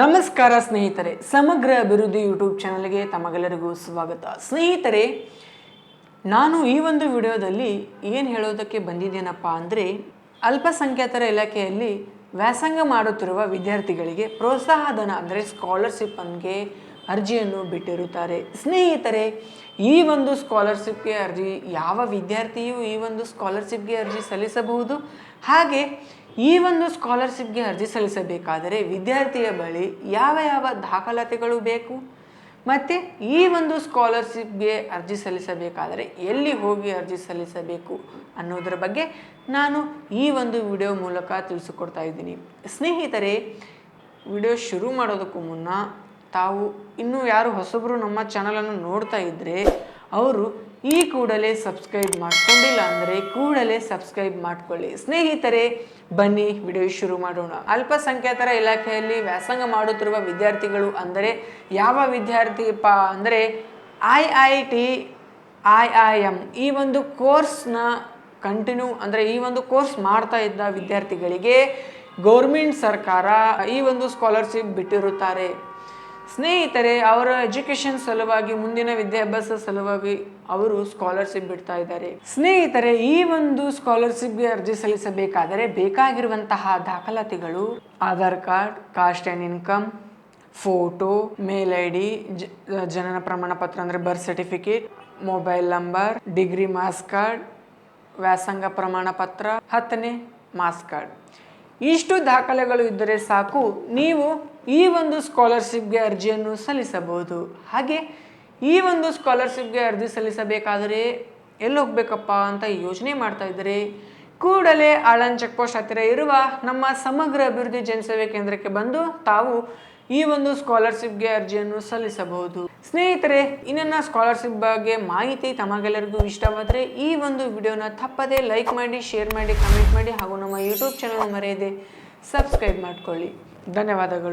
ನಮಸ್ಕಾರ ಸ್ನೇಹಿತರೆ, ಸಮಗ್ರ ಅಭಿವೃದ್ಧಿ ಯೂಟ್ಯೂಬ್ ಚಾನಲ್ಗೆ ತಮಗೆಲ್ಲರಿಗೂ ಸ್ವಾಗತ. ಸ್ನೇಹಿತರೆ, ನಾನು ಈ ಒಂದು ವಿಡಿಯೋದಲ್ಲಿ ಏನು ಹೇಳೋದಕ್ಕೆ ಬಂದಿದ್ದೇನಪ್ಪ ಅಂದರೆ, ಅಲ್ಪಸಂಖ್ಯಾತರ ಇಲಾಖೆಯಲ್ಲಿ ವ್ಯಾಸಂಗ ಮಾಡುತ್ತಿರುವ ವಿದ್ಯಾರ್ಥಿಗಳಿಗೆ ಪ್ರೋತ್ಸಾಹಧನ ಅಂದರೆ ಸ್ಕಾಲರ್ಶಿಪ್ಪನ್ಗೆ ಅರ್ಜಿಯನ್ನು ಬಿಟ್ಟಿರುತ್ತಾರೆ. ಸ್ನೇಹಿತರೆ, ಈ ಒಂದು ಸ್ಕಾಲರ್ಶಿಪ್ಗೆ ಅರ್ಜಿ, ಯಾವ ವಿದ್ಯಾರ್ಥಿಯು ಈ ಒಂದು ಸ್ಕಾಲರ್ಶಿಪ್ಗೆ ಅರ್ಜಿ ಸಲ್ಲಿಸಬಹುದು? ಹಾಗೆ ಈ ಒಂದು ಸ್ಕಾಲರ್ಶಿಪ್ಗೆ ಅರ್ಜಿ ಸಲ್ಲಿಸಬೇಕಾದರೆ ವಿದ್ಯಾರ್ಥಿಯ ಬಳಿ ಯಾವ ಯಾವ ದಾಖಲಾತಿಗಳು ಬೇಕು? ಮತ್ತು ಈ ಒಂದು ಸ್ಕಾಲರ್ಶಿಪ್ಗೆ ಅರ್ಜಿ ಸಲ್ಲಿಸಬೇಕಾದರೆ ಎಲ್ಲಿ ಹೋಗಿ ಅರ್ಜಿ ಸಲ್ಲಿಸಬೇಕು ಅನ್ನೋದರ ಬಗ್ಗೆ ನಾನು ಈ ಒಂದು ವಿಡಿಯೋ ಮೂಲಕ ತಿಳಿಸಿಕೊಡ್ತಾ ಇದ್ದೀನಿ. ಸ್ನೇಹಿತರೆ, ವಿಡಿಯೋ ಶುರು ಮಾಡೋದಕ್ಕೂ ಮುನ್ನ ತಾವು ಇನ್ನೂ ಯಾರು ಹೊಸಬರು ನಮ್ಮ ಚಾನಲನ್ನು ನೋಡ್ತಾ ಇದ್ದರೆ ಅವರು ಈ ಕೂಡಲೇ ಸಬ್ಸ್ಕ್ರೈಬ್ ಮಾಡ್ಕೊಂಡಿಲ್ಲ ಅಂದರೆ ಕೂಡಲೇ ಸಬ್ಸ್ಕ್ರೈಬ್ ಮಾಡ್ಕೊಳ್ಳಿ. ಸ್ನೇಹಿತರೆ, ಬನ್ನಿ ವಿಡಿಯೋ ಶುರು ಮಾಡೋಣ. ಅಲ್ಪಸಂಖ್ಯಾತರ ಇಲಾಖೆಯಲ್ಲಿ ವ್ಯಾಸಂಗ ಮಾಡುತ್ತಿರುವ ವಿದ್ಯಾರ್ಥಿಗಳು ಅಂದರೆ ಯಾವ ವಿದ್ಯಾರ್ಥಿಪ್ಪ ಅಂದರೆ I I T, I I M ಈ ಒಂದು ಕೋರ್ಸ್ನ ಕಂಟಿನ್ಯೂ ಅಂದರೆ ಈ ಒಂದು ಕೋರ್ಸ್ ಮಾಡ್ತಾ ಇದ್ದ ವಿದ್ಯಾರ್ಥಿಗಳಿಗೆ ಗೌರ್ಮೆಂಟ್ ಸರ್ಕಾರ ಈ ಒಂದು ಸ್ಕಾಲರ್ಶಿಪ್ ಬಿಟ್ಟಿರುತ್ತಾರೆ. ಸ್ನೇಹಿತರೆ, ಅವರ ಎಜುಕೇಶನ್ ಸಲುವಾಗಿ, ಮುಂದಿನ ವಿದ್ಯಾಭ್ಯಾಸ ಸಲುವಾಗಿ ಅವರು ಸ್ಕಾಲರ್ಶಿಪ್ ಬಿಡ್ತಾ ಇದ್ದಾರೆ. ಸ್ನೇಹಿತರೆ, ಈ ಒಂದು ಸ್ಕಾಲರ್ಶಿಪ್ಗೆ ಅರ್ಜಿ ಸಲ್ಲಿಸಬೇಕಾದರೆ ಬೇಕಾಗಿರುವಂತಹ ದಾಖಲಾತಿಗಳು Aadhaar card, caste and income, photo, mail I D ಜನನ ಪ್ರಮಾಣ ಪತ್ರ ಅಂದರೆ birth certificate, mobile number, degree marks card, ವ್ಯಾಸಂಗ ಪ್ರಮಾಣ ಪತ್ರ ಹತ್ತನೇ ಮಾಸ್ ಕಾರ್ಡ್. ಇಷ್ಟು ದಾಖಲೆಗಳು ಇದ್ದರೆ ಸಾಕು, ನೀವು ಈ ಒಂದು ಸ್ಕಾಲರ್ಶಿಪ್ಗೆ ಅರ್ಜಿಯನ್ನು ಸಲ್ಲಿಸಬಹುದು. ಹಾಗೆ ಈ ಒಂದು ಸ್ಕಾಲರ್ಶಿಪ್ಗೆ ಅರ್ಜಿ ಸಲ್ಲಿಸಬೇಕಾದರೆ ಎಲ್ಲಿ ಹೋಗ್ಬೇಕಪ್ಪ ಅಂತ ಯೋಚನೆ ಮಾಡ್ತಾ ಇದ್ದರೆ ಕೂಡಲೇ ಆಳನ್ ಚೆಕ್ ಪೋಸ್ಟ್ ಹತ್ತಿರ ಇರುವ ನಮ್ಮ ಸಮಗ್ರ ಅಭಿವೃದ್ಧಿ ಜನಸೇವೆ ಕೇಂದ್ರಕ್ಕೆ ಬಂದು ತಾವು ಈ ಒಂದು ಸ್ಕಾಲರ್ಶಿಪ್ಗೆ ಅರ್ಜಿಯನ್ನು ಸಲ್ಲಿಸಬಹುದು. ಸ್ನೇಹಿತರೆ ಇನ್ನನ್ನ ಸ್ಕಾಲರ್ಶಿಪ್ ಬಗ್ಗೆ ಮಾಹಿತಿ ತಮಗೆಲ್ಲರಿಗೂ ಇಷ್ಟವಾದರೆ ಈ ಒಂದು ವಿಡಿಯೋನ ತಪ್ಪದೇ ಲೈಕ್ ಮಾಡಿ, ಶೇರ್ ಮಾಡಿ, ಕಮೆಂಟ್ ಮಾಡಿ ಹಾಗೂ ನಮ್ಮ ಯೂಟ್ಯೂಬ್ ಚಾನಲ್ ಮರೆಯದೆ ಸಬ್ಸ್ಕ್ರೈಬ್ ಮಾಡ್ಕೊಳ್ಳಿ. ಧನ್ಯವಾದಗಳು.